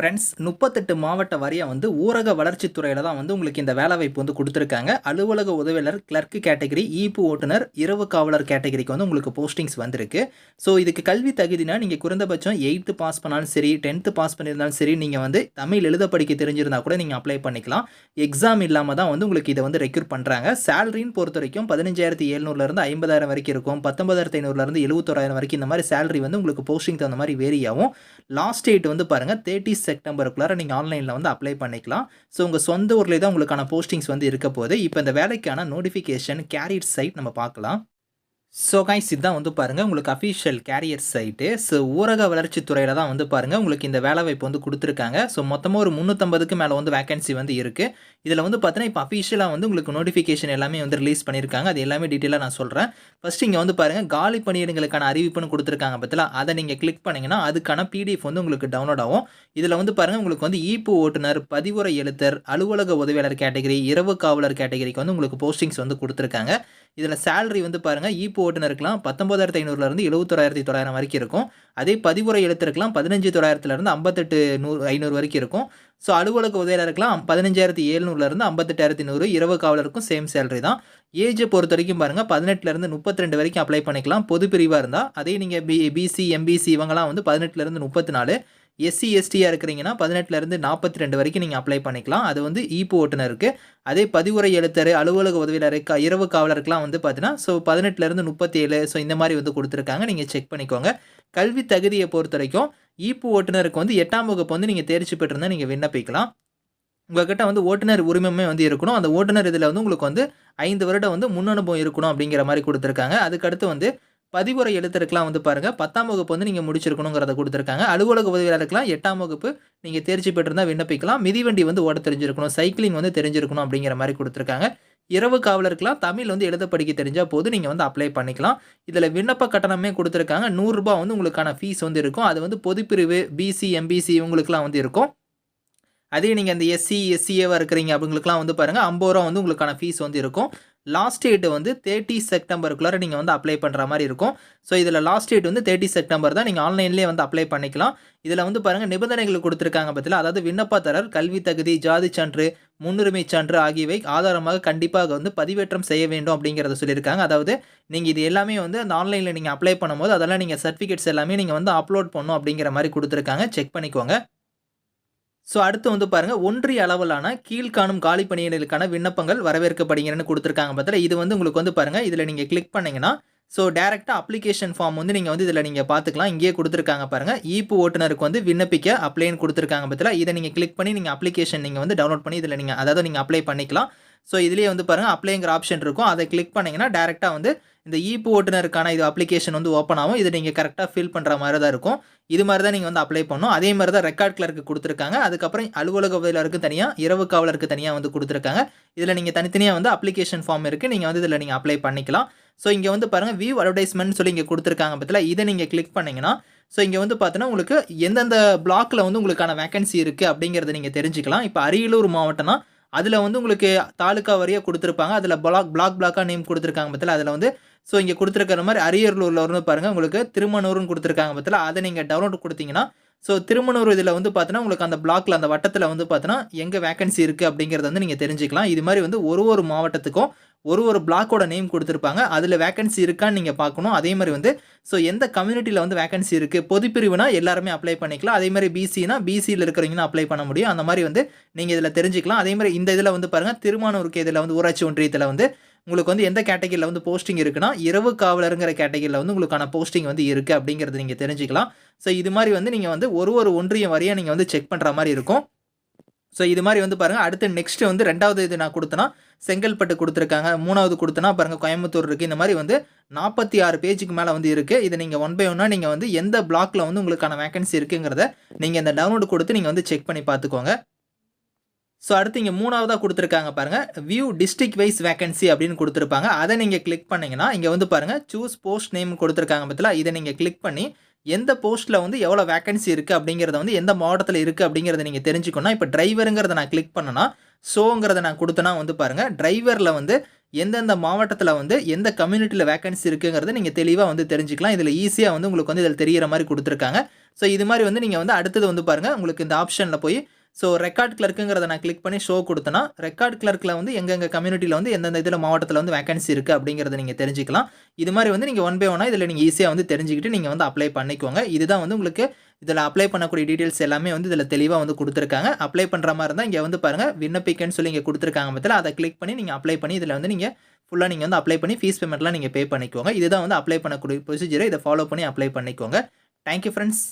Friends முப்பத்தெட்டு மாவட்ட வாரியாக வந்து ஊரக வளர்ச்சித்துறையில் தான் வந்து உங்களுக்கு இந்த வேலைவாய்ப்பு வந்து கொடுத்துருக்காங்க. அலுவலக உதவியாளர் கிளர்க்கு கேட்டகரி ஈப்பு ஓட்டுநர் இரவு காவலர் கேட்டகரிக்கு வந்து உங்களுக்கு போஸ்டிங்ஸ் வந்திருக்கு. ஸோ இதுக்கு கல்வி தகுதினா நீங்கள் குறைந்தபட்சம் எயித்து பாஸ் பண்ணாலும் சரி டென்த்து பாஸ் பண்ணியிருந்தாலும் சரி நீங்கள் வந்து தமிழ் எழுத படிக்க தெரிஞ்சிருந்தால் கூட நீங்கள் அப்ளை பண்ணிக்கலாம். எக்ஸாம் இல்லாமல் தான் வந்து உங்களுக்கு இதை வந்து ரெக்யூர் பண்ணுறாங்க சேலரின்னு பொறுத்த வரைக்கும் பதினஞ்சாயிரத்தி எழுநூறுலேருந்து ஐம்பதாயிரம் வரைக்கும் இருக்கும். பத்தொன்பதாயிரத்தி ஐநூறுலேருந்து எழுபத்தோராயிரம் வரைக்கும் இந்த மாதிரி சேலரி வந்து உங்களுக்கு போஸ்டிங் தகுந்த மாதிரி வேரி ஆகும். லாஸ்ட் டேட் வந்து பாருங்கள் தேர்ட்டி செப்டம்பருக்குள்ளார நீங்கள் ஆன்லைனில் வந்து அப்ளை பண்ணிக்கலாம். ஸோ உங்கள் சொந்த ஊர்லேயே தான் உங்களுக்கான போஸ்டிங்ஸ் வந்து இருக்க போகுது. இப்போ இந்த வேலைக்கான நோட்டிஃபிகேஷன் கேரியர் சைட் நம்ம பார்க்கலாம். ஸோ கைஸ் இதுதான் வந்து பாருங்கள் உங்களுக்கு அஃபீஷியல் கேரியர் சைட்டு ஸோ ஊரக வளர்ச்சி துறையில் தான் வந்து பாருங்கள் உங்களுக்கு இந்த வேலைவாய்ப்பு வந்து கொடுத்துருக்காங்க. ஸோ மொத்தமாக ஒரு முந்நூற்றம்பதுக்கு மேலே வந்து வேகன்சி வந்து இருக்குது இதில் வந்து பார்த்தீங்கன்னா இப்போ அஃபிஷியலாக வந்து உங்களுக்கு நோட்டிஃபிகேஷன் எல்லாமே வந்து ரிலீஸ் பண்ணியிருக்காங்க அது எல்லாமே டீட்டெயிலாக நான் சொல்கிறேன் ஃபஸ்ட் இங்கே வந்து பாருங்கள் காலி பணியிடங்களுக்கான அறிவிப்புன்னு கொடுத்துருக்காங்க பற்றில அதை நீங்கள் கிளிக் பண்ணிங்கன்னா அதுக்கான பிடிஎஃப் வந்து உங்களுக்கு டவுன்லோட் ஆகும். இதில் வந்து பாருங்கள் உங்களுக்கு வந்து ஈப்பு ஓட்டுநர் பதிவுரை எழுத்தர் அலுவலக உதவியாளர் கேட்டகரி இரவு காவலர் கேட்டகரிக்கு வந்து உங்களுக்கு போஸ்டிங்ஸ் வந்து கொடுத்துருக்காங்க. இதில் சேலரி வந்து பாருங்கள் ஈப்பு ஓட்டுநருக்குலாம் பத்தொம்பதாயிரத்து ஐநூறுலேருந்து எழுபத்தொராயிரத்தி தொள்ளாயிரம் வரைக்கும் இருக்கும். அதே பதிவுரை எழுத்தருக்குலாம் பதினஞ்சு தொள்ளாயிரத்துலேருந்து ஐம்பத்தெட்டு நூறு ஐநூறு வரைக்கும் இருக்கும். ஸோ அலுவலக உதவியாளருக்குலாம் பதினஞ்சாயிரத்தி எழுநூறுலேருந்து ஐம்பத்தெட்டாயிரத்தி நூறு இரவு காவலருக்கும் சேம் சேலரி தான். ஏஜை பொறுத்த வரைக்கும் பாருங்கள் பதினெட்டுலேருந்து முப்பத்தி ரெண்டு வரைக்கும் அப்ளை பண்ணிக்கலாம். பொது பிரிவாக இருந்தால் அதே நீங்கள் பி பிசி எம்பிசி இவங்கலாம் வந்து பதினெட்டுலேருந்து முப்பத்தி நாலு. எஸ்சி எஸ்டியாக இருக்கிறீங்கன்னா பதினெட்டுலேருந்து நாற்பத்தி ரெண்டு வரைக்கும் நீங்கள் அப்ளை பண்ணிக்கலாம். அது வந்து ஈப்பு ஓட்டுநருக்கு. அதே பதிவுரை எழுத்தர் அலுவலக உதவியாளர் க இரவு காவலருக்குலாம் வந்து பார்த்தீங்கன்னா ஸோ பதினெட்டுலேருந்து முப்பத்தி ஏழு ஸோ இந்த மாதிரி வந்து கொடுத்துருக்காங்க. நீங்கள் செக் பண்ணிக்கோங்க. கல்வி தகுதியை பொறுத்த வரைக்கும் ஈப்பு ஓட்டுநருக்கு வந்து எட்டாம் வகுப்பு வந்து நீங்கள் தேர்ச்சி பெற்றிருந்தால் நீங்கள் விண்ணப்பிக்கலாம். உங்கள்கிட்ட வந்து ஓட்டுநர் உரிமமே வந்து இருக்கணும். அந்த ஓட்டுநர் இதில் வந்து உங்களுக்கு வந்து ஐந்து வருடம் வந்து முன் அனுபவம் இருக்கணும் அப்படிங்கிற மாதிரி கொடுத்துருக்காங்க. அதுக்கடுத்து வந்து பதிவுரை எழுத்துருக்கெலாம் வந்து பாருங்கள் பத்தாம் வகுப்பு வந்து நீங்கள் முடிச்சிருக்கணுங்கிறத கொடுத்துருக்காங்க. அலுவலக உதவியாளருக்குலாம் எட்டாம் வகுப்பு நீங்கள் தேர்ச்சி பெற்றிருந்தால் விண்ணப்பிக்கலாம். மிதிவண்டி வந்து ஓட தெரிஞ்சிருக்கணும். சைக்கிளிங் வந்து தெரிஞ்சிருக்கணும் அப்படிங்கிற மாதிரி கொடுத்துருக்காங்க. இரவு காவலருக்கெலாம் தமிழ் வந்து எழுத படிக்க தெரிஞ்சால் போது நீங்கள் வந்து அப்ளை பண்ணிக்கலாம். இதில் விண்ணப்ப கட்டணமே கொடுத்துருக்காங்க. நூறுரூபா வந்து உங்களுக்கான ஃபீஸ் வந்து இருக்கும். அது வந்து பொதுப்பிரிவு பிசி எம்பிசி இவங்களுக்குலாம் வந்து இருக்கும். அதே நீங்கள் அந்த எஸ்சி எஸ்சிஏவாக இருக்கிறீங்க அவங்களுக்குலாம் வந்து பாருங்கள் ஐம்பது ரூபா வந்து உங்களுக்கான ஃபீஸ் வந்து இருக்கும். லாஸ்ட் டேட் வந்து தேர்ட்டி செப்டம்பருக்குள்ளார நீங்கள் வந்து அப்ளை பண்ணுற மாதிரி இருக்கும். ஸோ இதில் லாஸ்ட் டேட் வந்து தேர்ட்டி செப்டம்பர் தான் நீங்கள் ஆன்லைன்லேயே வந்து அப்ளை பண்ணிக்கலாம். இதில் வந்து பாருங்கள் நிபந்தனைகள் கொடுத்துருக்காங்க பற்றியில் அதாவது விண்ணப்பதாரர் கல்வி தகுதி ஜாதி சான்று முன்னுரிமை சான்று ஆகியவை ஆதாரமாக கண்டிப்பாக வந்து பதிவேற்றம் செய்ய வேண்டும் அப்படிங்கிறத சொல்லியிருக்காங்க. அதாவது நீங்கள் இது எல்லாமே வந்து அந்த ஆன்லைனில் நீங்கள் அப்ளை பண்ணும்போது அதெல்லாம் நீங்கள் சர்டிஃபிகேட்ஸ் எல்லாமே நீங்கள் வந்து அப்லோட் பண்ணணும் அப்படிங்கிற மாதிரி கொடுத்துருக்காங்க. செக் பண்ணிக்கோங்க. ஸோ அடுத்து வந்து பாருங்கள் ஒன்றிய அளவிலான கீழ்காணும் காலி பணியிடங்களுக்கான விண்ணப்பங்கள் வரவேற்கப்படுகிறன்னு கொடுத்துருக்காங்க பார்த்தா இது வந்து உங்களுக்கு வந்து பாருங்கள் இதில் நீங்கள் கிளிக் பண்ணிங்கன்னா ஸோ டேரெக்டாக அப்ளிகேஷன் ஃபார்ம் வந்து நீங்கள் வந்து இதில் நீங்கள் பார்த்துக்கலாம் இங்கேயே கொடுத்துருக்காங்க பாருங்கள் ஈப்பு ஓட்டுநருக்கு வந்து விண்ணப்பிக்க அப்ளைன்னு கொடுத்துருக்காங்க பார்த்தா இதை நீங்கள் கிளிக் பண்ணி நீங்கள் அப்ளிகேஷன் நீங்கள் வந்து டவுன்லோட் பண்ணி இதில் நீங்கள் அதாவது நீங்கள் அப்ளை பண்ணிக்கலாம். ஸோ இதுலேயே வந்து பாருங்கள் அப்ளைங்கிற ஆப்ஷன் இருக்கும். அதை கிளிக் பண்ணிங்கன்னா டேரெக்டாக வந்து இந்த ஈப்பு ஓட்டுநருக்கான இது அப்ளிகேஷன் வந்து ஓப்பன் ஆகும். இது நீங்கள் கரெக்டாக ஃபில் பண்ணுற மாதிரி தான் இருக்கும். இது மாதிரி தான் நீங்கள் வந்து அப்ளை பண்ணணும். அதே மாதிரி தான் ரெக்கார்ட் கிளர்க்கு கொடுத்துருக்காங்க. அதுக்கப்புறம் அலுவலக உதவியாளருக்கு தனியாக இரவு காவலருக்கு தனியாக வந்து கொடுத்துருக்காங்க. இதில் நீங்கள் தனித்தனியாக வந்து அப்ளிகேஷன் ஃபார்ம் இருக்குது நீங்கள் வந்து இதில் நீங்கள் அப்ளை பண்ணிக்கலாம். ஸோ இங்கே வந்து பாருங்கள் வியூ அட்வர்டைஸ்மெண்ட் சொல்லி இங்கே கொடுத்துருக்காங்க பற்றில இதை நீங்கள் கிளிக் பண்ணிங்கன்னா ஸோ இங்கே வந்து பார்த்தீங்கன்னா உங்களுக்கு எந்தெந்த பிளாக்கில் வந்து உங்களுக்கான வேகன்சி இருக்குது அப்படிங்கிறத நீங்கள் தெரிஞ்சுக்கலாம். இப்போ அரியலூர் மாவட்டம்னா அதில் வந்து உங்களுக்கு தாலுக்கா வரியாக கொடுத்துருப்பாங்க. அதில் பிளாக் பிளாக் பிளாக்காக நேம் கொடுத்துருக்காங்க பற்றில அதில் வந்து ஸோ இங்கே கொடுத்துருக்கிற மாதிரி அரியலூரில் வந்து பாருங்கள் உங்களுக்கு திருமணூர்னு கொடுத்துருக்காங்க பற்றில அதை நீங்கள் டவுன்லோட் கொடுத்தீங்கன்னா ஸோ திருமணூர் இதில் வந்து பார்த்தீங்கன்னா உங்களுக்கு அந்த பிளாக்ல அந்த வட்டத்தில் வந்து பார்த்தீங்கன்னா எங்கே வேகன்சி இருக்குது அப்படிங்கிறத வந்து நீங்கள் தெரிஞ்சுக்கலாம். இது மாதிரி வந்து ஒரு ஒரு மாவட்டத்துக்கும் ஒரு ஒரு பிளாக்கோட நேம் கொடுத்துருப்பாங்க. அதில் வேகன்சி இருக்கான்னு நீங்கள் பார்க்கணும். அதே மாதிரி வந்து ஸோ எந்த கம்யூனிட்டியில் வந்து வேகன்சி இருக்குது பொதுப்பிரிவுனா எல்லாருமே அப்ளை பண்ணிக்கலாம். அதே மாதிரி பிசினா பிசியில் இருக்கிறவங்கன்னா அப்ளை பண்ண முடியும். அந்த மாதிரி வந்து நீங்கள் இதில் தெரிஞ்சுக்கலாம். அதே மாதிரி இந்த இதில் வந்து பாருங்கள் திருமானூருக்கு இதில் வந்து ஊராட்சி ஒன்றியத்தில் வந்து உங்களுக்கு வந்து எந்த கேட்டகரியில் வந்து போஸ்டிங் இருக்குன்னா இரவு காவலருங்கிற கேட்டகரியில் வந்து உங்களுக்கான போஸ்டிங் வந்து இருக்குது அப்படிங்கிறது நீங்கள் தெரிஞ்சுக்கலாம். ஸோ இது மாதிரி வந்து நீங்கள் வந்து ஒரு ஒரு ஒன்றியம் வரையாக நீங்கள் வந்து செக் பண்ணுற மாதிரி இருக்கும். ஸோ இது மாதிரி வந்து பாருங்கள் அடுத்து நெக்ஸ்ட் வந்து ரெண்டாவது இது நான் கொடுத்தேன்னா செங்கல்பட்டு கொடுத்துருக்காங்க மூணாவது கொடுத்தனா பாருங்கள் கோயம்புத்தூர் இருக்குது இந்த மாதிரி வந்து நாற்பத்தி ஆறு பேஜுக்கு மேலே வந்து இருக்குது இதை நீங்கள் ஒன் பை ஒன்னாக நீங்கள் வந்து எந்த பிளாக்ல வந்து உங்களுக்கான வேகன்சி இருக்குங்கிறத நீங்கள் இந்த டவுன்லோடு கொடுத்து நீங்கள் வந்து செக் பண்ணி பார்த்துக்கோங்க. ஸோ அடுத்து இங்கே மூணாவதாக கொடுத்துருக்காங்க பாருங்கள் வியூ டிஸ்ட்ரிக் வைஸ் வேகன்சி அப்படின்னு கொடுத்துருப்பாங்க. அதை நீங்கள் கிளிக் பண்ணிங்கன்னா இங்கே வந்து பாருங்கள் சூஸ் போஸ்ட் நேம் கொடுத்துருக்காங்க பற்றில இதை நீங்கள் கிளிக் பண்ணி எந்த போஸ்ட்டில் வந்து எவ்வளோ வேகன்சி இருக்குது அப்படிங்கிறத வந்து எந்த மாவட்டத்தில் இருக்குது அப்படிங்கிறத நீங்கள் தெரிஞ்சுக்கணும் இப்போ டிரைவருங்கிறத நான் கிளிக் பண்ணனா ஷோங்கிறத நான் கொடுத்தனா வந்து பாருங்கள் டிரைவரில் வந்து எந்தெந்த மாவட்டத்தில் வந்து எந்த கம்யூனிட்டியில் வேகன்சி இருக்குங்கிறத நீங்கள் தெளிவாக வந்து தெரிஞ்சுக்கலாம். இதில் ஈஸியாக வந்து உங்களுக்கு வந்து இதில் தெரிகிற மாதிரி கொடுத்துருக்காங்க. ஸோ இது மாதிரி வந்து நீங்கள் வந்து அடுத்தது வந்து பாருங்கள் உங்களுக்கு இந்த ஆப்ஷனில் போய் ஸோ ரெக்கார்ட் கிளர்க்குங்கிறத நான் கிளிக் பண்ணி ஷோ கொடுத்தேன்னா ரெக்கார்ட் கிளர்க்கில் வந்து எங்கெங்க கம்யூனிட்டியில் வந்து எந்தெந்த இதில் மாவட்டத்தில் வந்து வேகன்சி இருக்குது அப்படிங்கிறத நீங்கள் தெரிஞ்சுக்கலாம். இது மாதிரி வந்து நீங்கள் ஒன் பை ஒன்னாக இதில் நீங்கள் ஈஸியாக வந்து தெரிஞ்சுக்கிட்டு நீங்கள் வந்து அப்ளை பண்ணிக்கோங்க. இதுதான் வந்து உங்களுக்கு இதில் அப்ளை பண்ணக்கூடிய டீட்டெயில்ஸ் எல்லாமே வந்து இதில் தெளிவாக வந்து கொடுத்துருக்காங்க. அப்ளை பண்ணுற மாதிரி இருந்தால் இங்கே வந்து பாருங்கள் விண்ணப்பிக்கன்னு சொல்லி இங்கே கொடுத்துருக்காங்க பற்றில அதை கிளிக் பண்ணி நீங்கள் அப்ளை பண்ணி இதில் வந்து நீங்கள் ஃபுல்லாக நீங்கள் வந்து அப்ளை பண்ணி ஃபீஸ் பேமெண்ட்லாம் நீங்கள் பே பண்ணிக்கோங்க. இதுதான் வந்து அப்ளை பண்ணக்கூடிய ப்ரொசீஜரை இதை ஃபாலோ பண்ணி அப்ளை பண்ணிக்கோங்க. Thank you friends